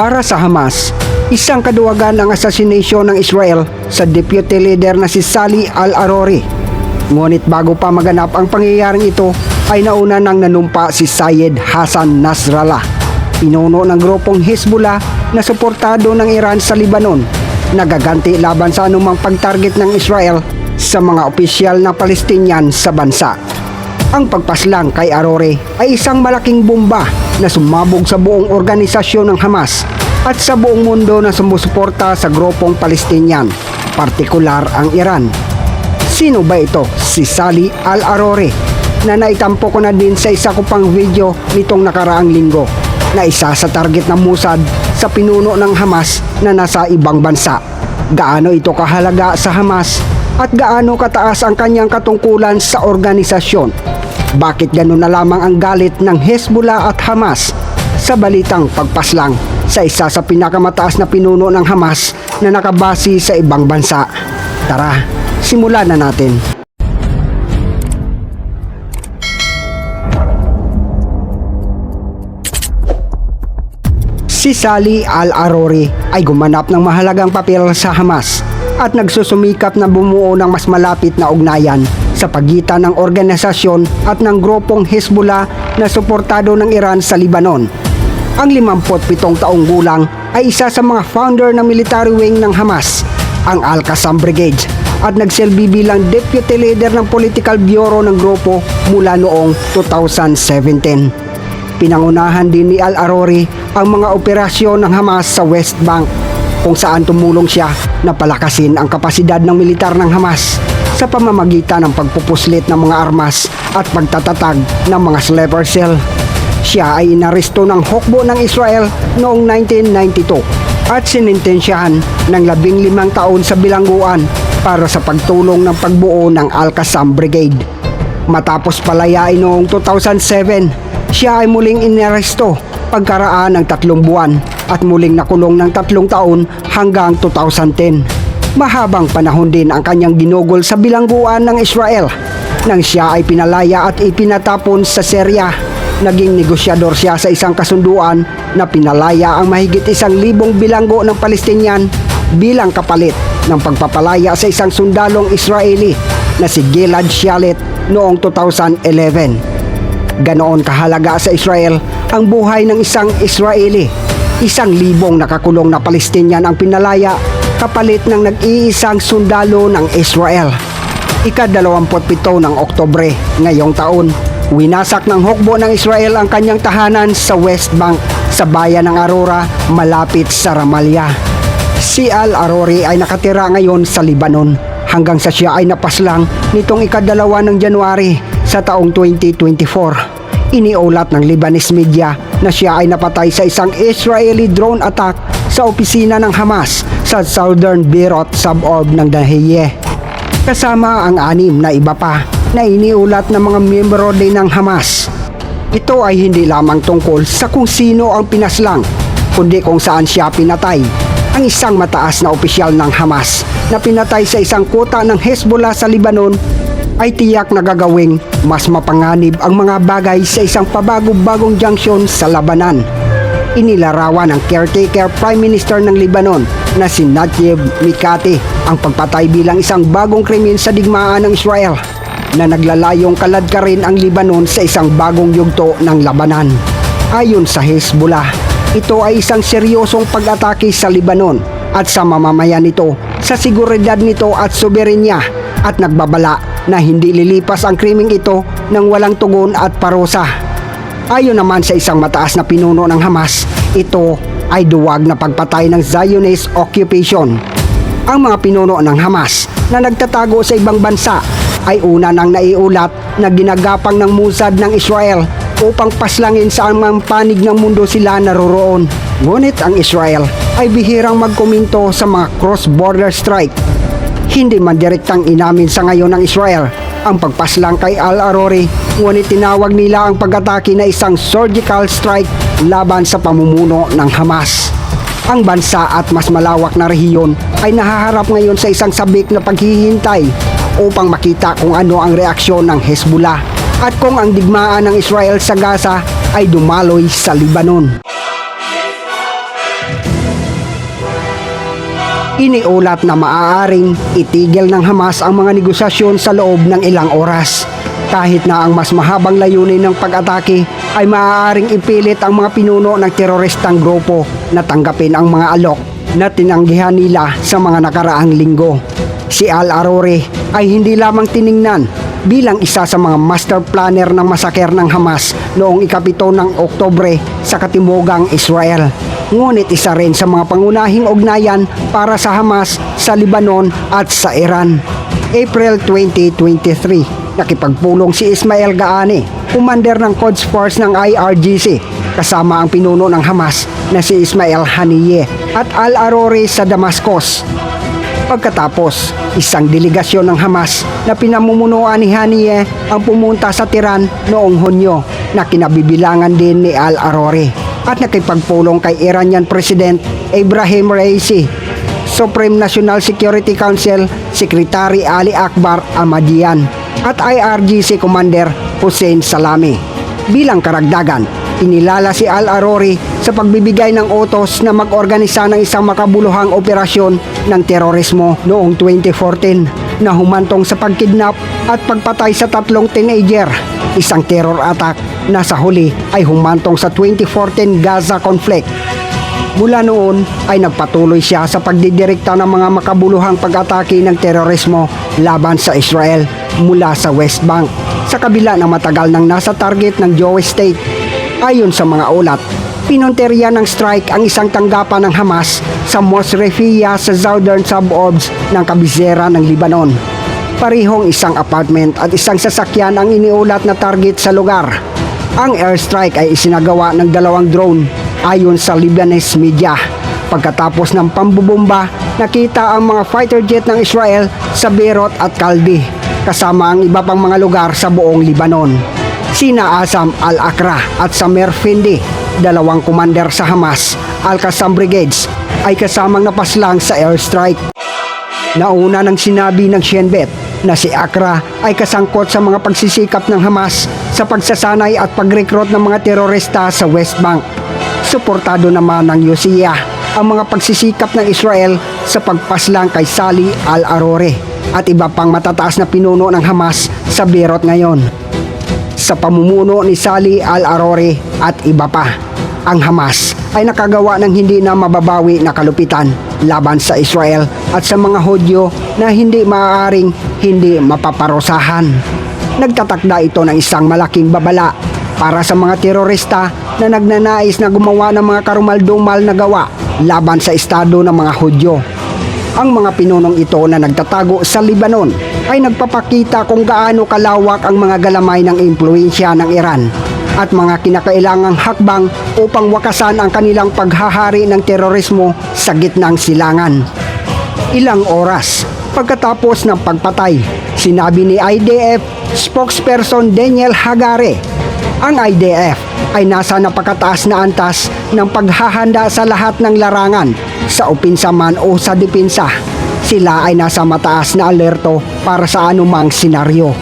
Para sa Hamas, isang kaduwagan ang assassination ng Israel sa deputy leader na si Sali al-Arori. Ngunit bago pa maganap ang pangyayaring ito ay nauna nang nanumpa si Sayed Hassan Nasrallah, pinuno ng grupong Hezbollah na suportado ng Iran sa Lebanon, nagaganti laban sa anumang pagtarget ng Israel sa mga opisyal na Palestinian sa bansa. Ang pagpaslang kay Arore ay isang malaking bomba na sumabog sa buong organisasyon ng Hamas at sa buong mundo na sumusuporta sa grupong Palestinian, partikular ang Iran. Sino ba ito? Si Sali Al-Arore na naitampo ko na din sa isa ko pang video nitong nakaraang linggo na isa sa target ng Mossad sa pinuno ng Hamas na nasa ibang bansa. Gaano ito kahalaga sa Hamas at gaano kataas ang kanyang katungkulan sa organisasyon. Bakit gano'n na lamang ang galit ng Hezbollah at Hamas sa balitang pagpaslang sa isa sa pinakamataas na pinuno ng Hamas na nakabase sa ibang bansa? Tara, simulan na natin. Si Sali Al-Arori ay gumanap ng mahalagang papel sa Hamas at nagsusumikap na bumuo ng mas malapit na ugnayan sa pagitan ng organisasyon at ng grupong Hezbollah na suportado ng Iran sa Libanon. Ang 57 taong gulang ay isa sa mga founder ng military wing ng Hamas, ang Al-Qassam Brigade, at nagsilbi bilang deputy leader ng political bureau ng grupo mula noong 2017. Pinangunahan din ni Al-Arori ang mga operasyon ng Hamas sa West Bank kung saan tumulong siya na palakasin ang kapasidad ng militar ng Hamas sa pamamagitan ng pagpupuslit ng mga armas at pagtatatag ng mga sleeper cell. Siya ay inaresto ng hukbo ng Israel noong 1992 at sinintensyahan ng labing limang taon sa bilangguan para sa pagtulong ng pagbuo ng Al-Qassam Brigade. Matapos palayain noong 2007, siya ay muling inaresto pagkaraan ng tatlong buwan at muling nakulong ng tatlong taon hanggang 2010. Mahabang panahon din ang kanyang ginugol sa bilangguan ng Israel nang siya ay pinalaya at ipinatapon sa Syria. Naging negosyador siya sa isang kasunduan na pinalaya ang mahigit isang libong bilanggo ng Palestinian bilang kapalit ng pagpapalaya sa isang sundalong Israeli na si Gilad Shalit noong 2011. Ganoon kahalaga sa Israel ang buhay ng isang Israeli. Isang libong nakakulong na Palestinian ang pinalaya kapalit ng nag-iisang sundalo ng Israel. Ika-27 ng Oktobre ngayong taon, winasak ng hukbo ng Israel ang kanyang tahanan sa West Bank sa bayan ng Aurora malapit sa Ramallah. Si Al-Arori ay nakatira ngayon sa Libanon hanggang sa siya ay napaslang nitong ikadalawa ng January sa taong 2024. Iniulat ng Lebanese media na siya ay napatay sa isang Israeli drone attack sa opisina ng Hamas sa southern Beirut suburb ng Dahiyeh. Kasama ang anim na iba pa na iniulat ng mga miyembro din ng Hamas. Ito ay hindi lamang tungkol sa kung sino ang pinaslang, kundi kung saan siya pinatay. Ang isang mataas na opisyal ng Hamas na pinatay sa isang kuta ng Hezbollah sa Libanon ay tiyak na gagawing mas mapanganib ang mga bagay sa isang pabago-bagong junction sa labanan. Inilarawan ng caretaker Prime Minister ng Lebanon na si Najib Mikati ang pagpatay bilang isang bagong krimen sa digmaan ng Israel na naglalayong kalad ka rin ang Lebanon sa isang bagong yugto ng labanan. Ayon sa Hezbollah, ito ay isang seryosong pag-atake sa Lebanon at sa mamamayan nito sa seguridad nito at soberenya at nagbabala na hindi lilipas ang krimeng ito ng walang tugon at parusa. Ayon naman sa isang mataas na pinuno ng Hamas, ito ay duwag na pagpatay ng Zionist occupation. Ang mga pinuno ng Hamas na nagtatago sa ibang bansa ay una nang naiulat na ginagapang ng Mossad ng Israel upang paslangin sa anumang panig ng mundo sila naroroon. Ngunit ang Israel ay bihirang magkomento sa mga cross-border strike. Hindi man direktang inamin sa ngayon ng Israel ang pagpaslang kay Al-Arori, ngunit tinawag nila ang pag-atake na isang surgical strike laban sa pamumuno ng Hamas. Ang bansa at mas malawak na rehiyon ay nahaharap ngayon sa isang sabik na paghihintay upang makita kung ano ang reaksyon ng Hezbollah at kung ang digmaan ng Israel sa Gaza ay dumaloy sa Libanon. Iniulat na maaaring itigil ng Hamas ang mga negosasyon sa loob ng ilang oras. Kahit na ang mas mahabang layunin ng pag-atake ay maaaring ipilit ang mga pinuno ng teroristang grupo na tanggapin ang mga alok na tinanggihan nila sa mga nakaraang linggo. Si Al-Arore ay hindi lamang tiningnan bilang isa sa mga master planner ng masaker ng Hamas noong ikapito ng Oktobre sa Katimugang Israel. Ngunit isa rin sa mga pangunahing ugnayan para sa Hamas sa Lebanon at sa Iran. April 2023, nakipagpulong si Ismail Gaani, commander ng Quds Force ng IRGC, kasama ang pinuno ng Hamas na si Ismail Haniyeh at Al-Arore sa Damascus. Pagkatapos, isang delegasyon ng Hamas na pinamumunuan ni Haniyeh ang pumunta sa Tiran noong Hunyo na kinabibilangan din ni Al-Arore at nakipagpulong kay Iranian President Ibrahim Raisi, Supreme National Security Council Secretary Ali Akbar Ahmadian at IRGC Commander Hussein Salami. Bilang karagdagan, inilala si Al-Arori sa pagbibigay ng utos na mag-organisa ng isang makabuluhang operasyon ng terorismo noong 2014 na humantong sa pagkidnap at pagpatay sa tatlong teenager, isang terror attack na sa huli ay humantong sa 2014 Gaza conflict. Mula noon ay nagpatuloy siya sa pagdidirekta ng mga makabuluhang pag-atake ng terorismo laban sa Israel mula sa West Bank sa kabila ng matagal nang nasa target ng Jewish State. Ayon sa mga ulat, pinunteriya ng strike ang isang tanggapan ng Hamas sa Mosrefia sa southern suburbs ng kabisera ng Libanon. Parihong isang apartment at isang sasakyan ang iniulat na target sa lugar. Ang airstrike ay isinagawa ng dalawang drone ayon sa Lebanese media. Pagkatapos ng pambubomba, nakita ang mga fighter jet ng Israel sa Beirut at Kalbi, kasama ang iba pang mga lugar sa buong Libanon. Sina Asam al-Akra at Samer Findi, dalawang commander sa Hamas, Al-Qassam Brigades, ay kasamang napaslang sa airstrike. Nauna nang sinabi ng Shenbet na si Akra ay kasangkot sa mga pagsisikap ng Hamas sa pagsasanay at pagrekrut ng mga terorista sa West Bank. Suportado naman ng USIA ang mga pagsisikap ng Israel sa pagpaslang kay Sali al-Arore at iba pang matataas na pinuno ng Hamas sa Beirut ngayon. Sa pamumuno ni Sali al-Arore at iba pa, ang Hamas ay nakagawa ng hindi na mababawi na kalupitan laban sa Israel at sa mga Hudyo na hindi maaaring hindi mapaparusahan. Nagtatakda ito ng isang malaking babala para sa mga terorista na nagnanais na gumawa ng mga karumaldumal na gawa laban sa estado ng mga Hudyo. Ang mga pinunong ito na nagtatago sa Libanon ay nagpapakita kung gaano kalawak ang mga galamay ng impluensya ng Iran at mga kinakailangang hakbang upang wakasan ang kanilang paghahari ng terorismo sa gitnang silangan. Ilang oras pagkatapos ng pagpatay, sinabi ni IDF spokesperson Daniel Hagare, ang IDF ay nasa napakataas na antas ng paghahanda sa lahat ng larangan sa opinsa man o sa depensa. Sila ay nasa mataas na alerto para sa anumang senaryo.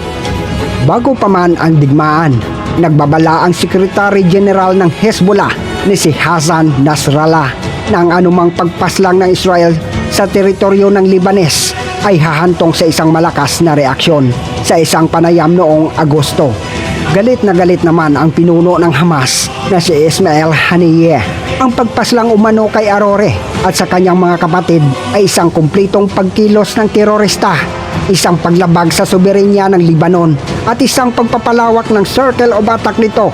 Bago pa man ang digmaan, nagbabala ang Secretary General ng Hezbollah ni si Hassan Nasrallah na ang anumang pagpaslang ng Israel sa teritoryo ng Libanes ay hahantong sa isang malakas na reaksyon sa isang panayam noong Agosto. Galit na galit naman ang pinuno ng Hamas na si Ismail Haniyeh. Ang pagpaslang umano kay Arore at sa kanyang mga kapatid ay isang kumplitong pagkilos ng terorista isang paglabag sa soberenya ng Libanon at isang pagpapalawak ng circle of attack nito.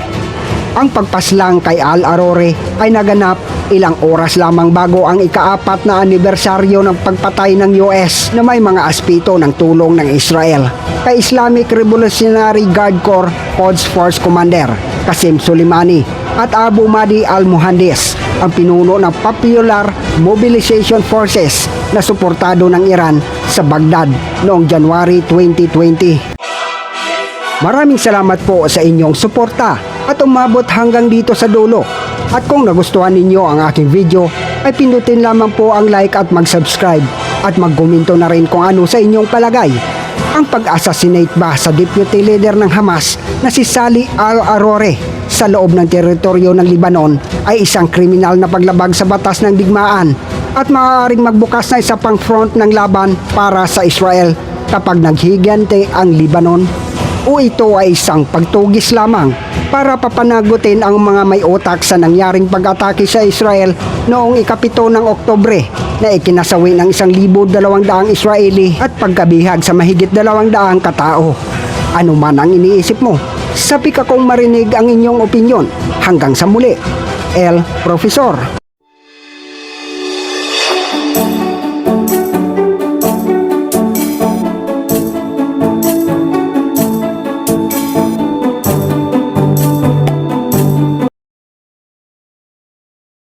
Ang pagpaslang kay Al-Arore ay naganap ilang oras lamang bago ang ikaapat na anibersaryo ng pagpatay ng US na may mga aspito ng tulong ng Israel kay Islamic Revolutionary Guard Corps Quds Force Commander Qasim Soleimani at Abu Mahdi al-Muhandis ang pinuno ng Popular Mobilization Forces na suportado ng Iran sa Baghdad noong January 2020. Maraming salamat po sa inyong suporta at umabot hanggang dito sa dulo. At kung nagustuhan ninyo ang aking video, ay pindutin lamang po ang like at mag-subscribe at magkomento na rin kung ano sa inyong palagay. Ang pag-assassinate ba sa deputy leader ng Hamas na si Sali al-Arore sa loob ng teritoryo ng Libanon ay isang kriminal na paglabag sa batas ng digmaan at maaaring magbukas na isa pang front ng laban para sa Israel kapag naghigante ang Libanon? O ito ay isang pagtugis lamang para papanagutin ang mga may utak sa nangyaring pag-atake sa Israel noong ikapito ng Oktobre na ikinasawi ng isang libo dalawang daang Israeli at pagkabihag sa mahigit dalawang daang katao. Ano man ang iniisip mo, sabi ka kong marinig ang inyong opinyon. Hanggang sa muli, El Profesor.